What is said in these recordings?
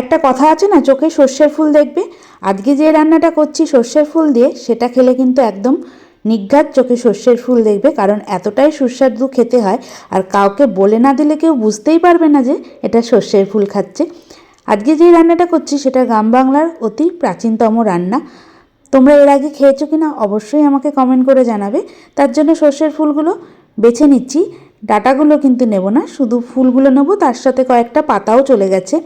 একটা কথা আছে না, চোখে সর্ষের ফুল দেখবে? আজকে যে রান্নাটা করছি সর্ষের ফুল দিয়ে, সেটা খেলে কিন্তু একদম নিঘাত চোখে সর্ষের ফুল দেখবে, কারণ এতটাই সুস্বাদু খেতে হয়, আর কাউকে বলে না দিলে কেউ বুঝতেই পারবে না যে এটা সর্ষের ফুল খাচ্ছে। আজকে যে রান্নাটা করছি, সেটা গ্রাম বাংলার অতি প্রাচীনতম রান্না। তোমরা এর আগে খেয়েছো কি না অবশ্যই আমাকে কমেন্ট করে জানাবে। তার জন্য সর্ষের ফুলগুলো বেছে নিচ্ছি। ডাটাগুলো কিন্তু নেব না, শুধু ফুলগুলো নেব, তার সাথে কয়েকটা পাতাও চলে গেছে।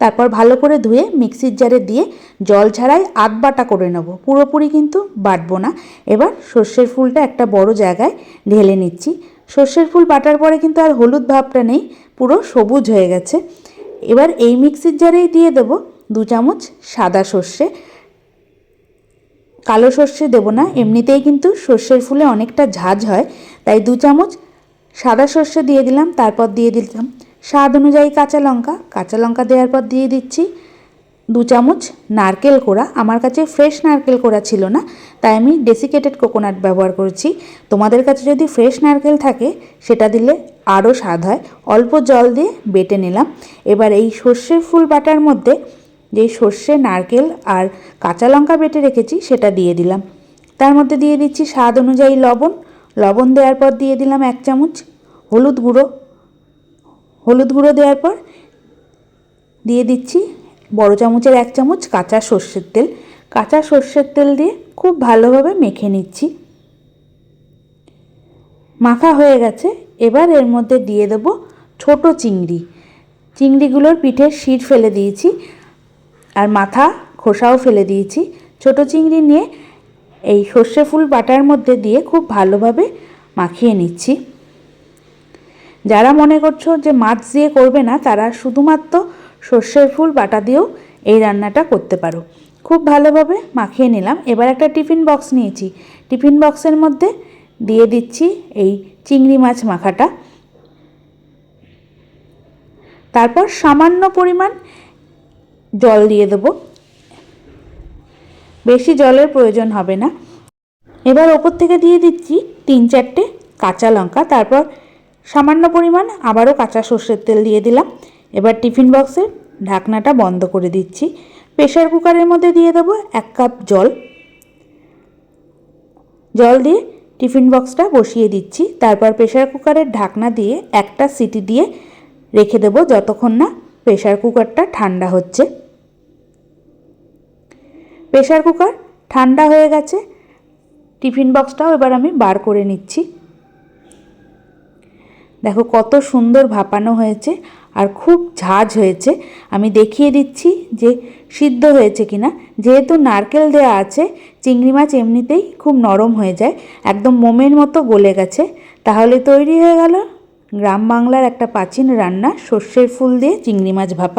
তারপর ভালো করে ধুয়ে মিক্সির জারে দিয়ে জল ছাড়াই আধ বাটা করে নেব। পুরোপুরি কিন্তু বাটবো না। এবার সর্ষের ফুলটা একটা বড় জায়গায় ঢেলে নিচ্ছি। সর্ষের ফুল বাটার পরে কিন্তু আর হলুদ ভাবটা নেই, পুরো সবুজ হয়ে গেছে। এবার এই মিক্সির জারেই দিয়ে দেবো দু চামচ সাদা সর্ষে। কালো সর্ষে দেবো না, এমনিতেই কিন্তু সর্ষের ফুলে অনেকটা ঝাঁঝ হয়, তাই দু চামচ সাদা সর্ষে দিয়ে দিলাম, তারপর দিয়ে দিলাম স্বাদ অনুযায়ী কাঁচা লঙ্কা। কাঁচা লঙ্কা দেওয়ার পর দিয়ে দিচ্ছি দু চামচ নারকেল কোড়া। আমার কাছে ফ্রেশ নারকেল কোড়া ছিল না, তাই আমি ডেসিকেটেড কোকোনাট ব্যবহার করছি। তোমাদের কাছে যদি ফ্রেশ নারকেল থাকে, সেটা দিলে আরও স্বাদ হয়। অল্প জল দিয়ে বেটে নিলাম। এবার এই সর্ষের ফুল বাটার মধ্যে যেই সর্ষে, নারকেল আর কাঁচা লঙ্কা বেটে রেখেছি, সেটা দিয়ে দিলাম। তার মধ্যে দিয়ে দিচ্ছি স্বাদ অনুযায়ী লবণ। লবণ দেওয়ার পর দিয়ে দিলাম এক চামচ হলুদ গুঁড়ো। হলুদ গুঁড়ো দেওয়ার পর দিয়ে দিচ্ছি বড় চামচের এক চামচ কাঁচা সর্ষের তেল। কাঁচা সর্ষের তেল দিয়ে খুব ভালোভাবে মেখে নিচ্ছি। মাখা হয়ে গেছে। এবার এর মধ্যে দিয়ে দেব ছোট চিংড়ি। চিংড়িগুলোর পিঠের শির ফেলে দিয়েছি আর মাথা খোসাও ফেলে দিয়েছি। ছোট চিংড়ি নিয়ে এই সর্ষে ফুল বাটার মধ্যে দিয়ে খুব ভালোভাবে মাখিয়ে নিচ্ছি। যারা মনে করছ যে মাছ দিয়ে করবে না, তারা শুধুমাত্র সর্ষের ফুল, বাটা দিয়েও এই রান্নাটা করতে পারো। খুব ভালোভাবে মাখিয়ে নিলাম। এবার একটা টিফিন বক্স নিয়েছি। টিফিন বক্সের মধ্যে দিয়ে দিচ্ছি এই চিংড়ি মাছ মাখাটা। তারপর সামান্য পরিমাণ জল দিয়ে দেবো। বেশি জলের প্রয়োজন হবে না। এবার ওপর থেকে দিয়ে দিচ্ছি তিন চারটে কাঁচা লঙ্কা। তারপর সামান্য পরিমাণ আবারও কাঁচা সর্ষের তেল দিয়ে দিলাম। এবার টিফিন বক্সের ঢাকনাটা বন্ধ করে দিচ্ছি। প্রেশার কুকারের মধ্যে দিয়ে দেবো এক কাপ জল। জল দিয়ে টিফিন বক্সটা বসিয়ে দিচ্ছি। তারপর প্রেশার কুকারের ঢাকনা দিয়ে একটা সিটি দিয়ে রেখে দেবো যতক্ষণ না প্রেশার কুকারটা ঠান্ডা হচ্ছে। প্রেশার কুকার ঠান্ডা হয়ে গেছে। টিফিন বক্সটাও এবার আমি বার করে নিচ্ছি। দেখো কত সুন্দর ভাপানো হয়েছে আর খুব ঝাঁঝ হয়েছে। আমি দেখিয়ে দিচ্ছি যে সিদ্ধ হয়েছে কিনা। যেহেতু নারকেল দেওয়া আছে, চিংড়ি মাছ এমনিতেই খুব নরম হয়ে যায়, একদম মোমের মতো গলে গেছে। তাহলে তৈরি হয়ে গেল গ্রাম বাংলার একটা প্রাচীন রান্না, সর্ষের ফুল দিয়ে চিংড়ি মাছ ভাপা।